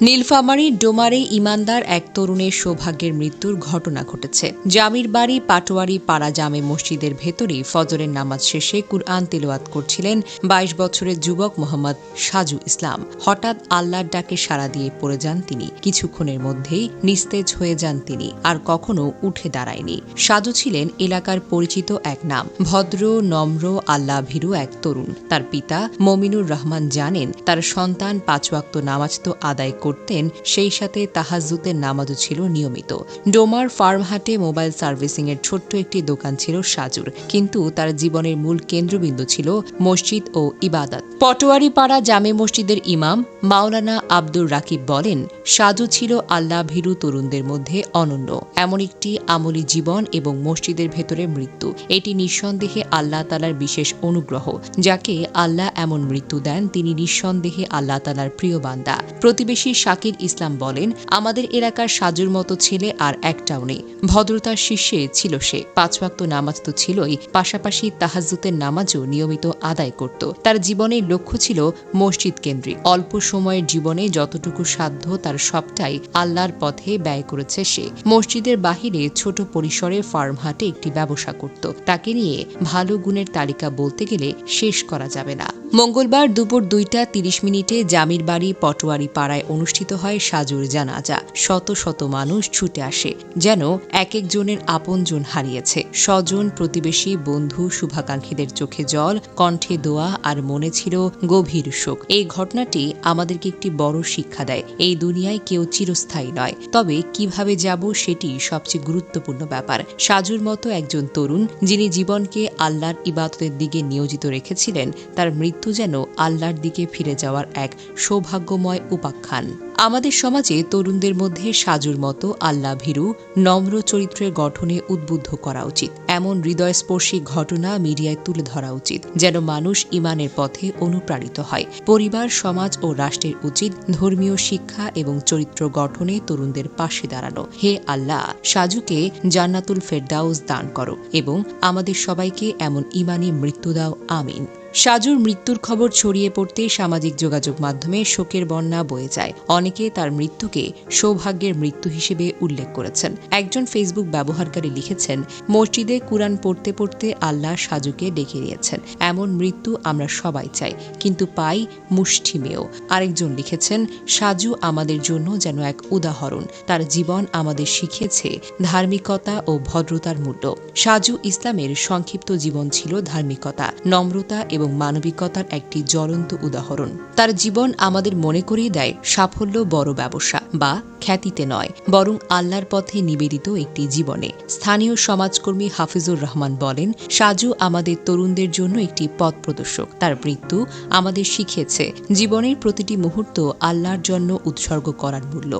নীলফামারী ডোমারে ইমানদার এক তরুণের সৌভাগ্যের মৃত্যুর ঘটনা ঘটেছে। জামির বাড়ি পাটোয়ারি পাড়া জামে মসজিদের ভেতরে ফজরের নামাজ শেষে কুরআন তেলাওয়াত করছিলেন বাইশ বছরের যুবক মোহাম্মদ সাজু ইসলাম। হঠাৎ আল্লাহর ডাকে সাড়া দিয়ে পড়ে যান তিনি। কিছুক্ষণের মধ্যেই নিস্তেজ হয়ে যান তিনি আর কখনো উঠে দাঁড়ায়নি। সাজু ছিলেন এলাকার পরিচিত এক নাম। ভদ্র, নম্র আল্লাহ ভীরু এক তরুণ। তার পিতা মমিনুর রহমান জানেন, তার সন্তান পাঁচ ওয়াক্ত নামাজ তো আদায় করতেন, সেই সাথে তাহাজুতের নামাজও ছিল নিয়মিত। ডোমার ফার্মহাটে মোবাইল সার্ভিসিং এর ছোট্ট একটি দোকান ছিল সাজুর। কিন্তু তার জীবনের মূল কেন্দ্রবিন্দু ছিল মসজিদ ও ইবাদত। পটোয়ারি পাড়া জামে মসজিদের ইমাম মাওলানা আব্দুর রাকিব বলেন, সাজু ছিল আল্লাহ ভীরু তরুণদের মধ্যে অনন্য। এমন একটি আমলি জীবন এবং মসজিদের ভেতরে মৃত্যু। এটি নিঃসন্দেহে আল্লাহ তালার বিশেষ অনুগ্রহ। যাকে আল্লাহ এমন মৃত্যু দেন, তিনি নিঃসন্দেহে আল্লাহ তালার প্রিয় বান্দা। প্রতিবেশী শাকির ইসলাম বলেন, আমাদের এলাকার সাজুর মতো ছেলে আর একটাও নেই। ভদ্রতার শীর্ষে ছিল সে। পাঁচ ওয়াক্ত নামাজ তো ছিলই। পাশাপাশি তাহাজুতের নামাজও নিয়মিত আদায় করত। তার জীবনের লক্ষ্য ছিল মসজিদ কেন্দ্রিক। অল্প সময়ের জীবনে যতটুকু সাধ্য তার সবটাই আল্লাহর পথে ব্যয় করেছে সে। মসজিদের বাহিরে ছোট পরিসরে ফার্ম হাটে একটি ব্যবসা করত। তাকে নিয়ে ভালো গুণের তালিকা বলতে গেলে শেষ করা যাবে না। মঙ্গলবার দুপুর দুইটা তিরিশ মিনিটে জামির বাড়ি পটোয়ারি পাড়ায় অনুষ্ঠিত হয় সাজুর জানাজা। শত শত মানুষ ছুটে আসে, যেন এক একজনের আপনজন হারিয়েছে। স্বজন, প্রতিবেশী, বন্ধু, শুভাকাঙ্ক্ষীদের চোখে জল, কণ্ঠে দোয়া আর মনে ছিল গভীর শোক। এই ঘটনাটি আমাদেরকে একটি বড় শিক্ষা দেয়। এই দুনিয়ায় কেউ চিরস্থায়ী নয়। তবে কীভাবে যাব সেটি সবচেয়ে গুরুত্বপূর্ণ ব্যাপার। সাজুর মতো একজন তরুণ, যিনি জীবনকে আল্লাহর ইবাদতের দিকে নিয়োজিত রেখেছিলেন, তার মৃত্যু যেন আল্লাহর দিকে ফিরে যাওয়ার এক সৌভাগ্যময় উপাখ্যান। আমাদের সমাজে তরুণদের মধ্যে সাজুর মতো আল্লাহ ভীরু নম্র চরিত্রের গঠনে উদ্বুদ্ধ করা উচিত। এমন হৃদয়স্পর্শী ঘটনা মিডিয়ায় তুলে ধরা উচিত, যেন মানুষ ইমানের পথে অনুপ্রাণিত হয়। পরিবার, সমাজ ও রাষ্ট্রের উচিত ধর্মীয় শিক্ষা এবং চরিত্র গঠনে তরুণদের পাশে দাঁড়ানো। হে আল্লাহ, সাজুকে জান্নাতুল ফেরদাউস দান করো এবং আমাদের সবাইকে এমন ইমানি মৃত্যু দাও, আমিন। সাজুর মৃত্যুর খবর ছড়িয়ে পড়তে সামাজিক যোগাযোগ মাধ্যমে শোকের বন্যা বয়ে যায়। অনেকে তার মৃত্যুকে সৌভাগ্যের মৃত্যু হিসেবে উল্লেখ করেছেন। একজন ফেসবুক ব্যবহারকারী লিখেছেন, মসজিদে কুরআন পড়তে পড়তে আল্লাহ সাজুকে ডেকে নিয়েছেন এমন মৃত্যু আমরা সবাই চাই, কিন্তু পাই মুষ্টিমেয়। আরেকজন লিখেছেন, সাজু আমাদের জন্য যেন এক উদাহরণ। তার জীবন আমাদের শিখিয়েছে ধার্মিকতা ও ভদ্রতার মূল্য। সাজু ইসলামের সংক্ষিপ্ত জীবন ছিল ধার্মিকতা, নম্রতা এবং মানবিকতার একটি জ্বলন্ত উদাহরণ। তার জীবন আমাদের মনে করিয়ে দেয় সাফল্য বড় ব্যবসা বা খ্যাতিতে নয়, বরং আল্লাহর পথে নিবেদিত একটি জীবনে। স্থানীয় সমাজকর্মী হাফিজুর রহমান বলেন, সাজু আমাদের তরুণদের জন্য একটি পথ প্রদর্শক। তার মৃত্যু আমাদের শিখিয়েছে, জীবনের প্রতিটি মুহূর্ত আল্লাহর জন্য উৎসর্গ করার মূল্য।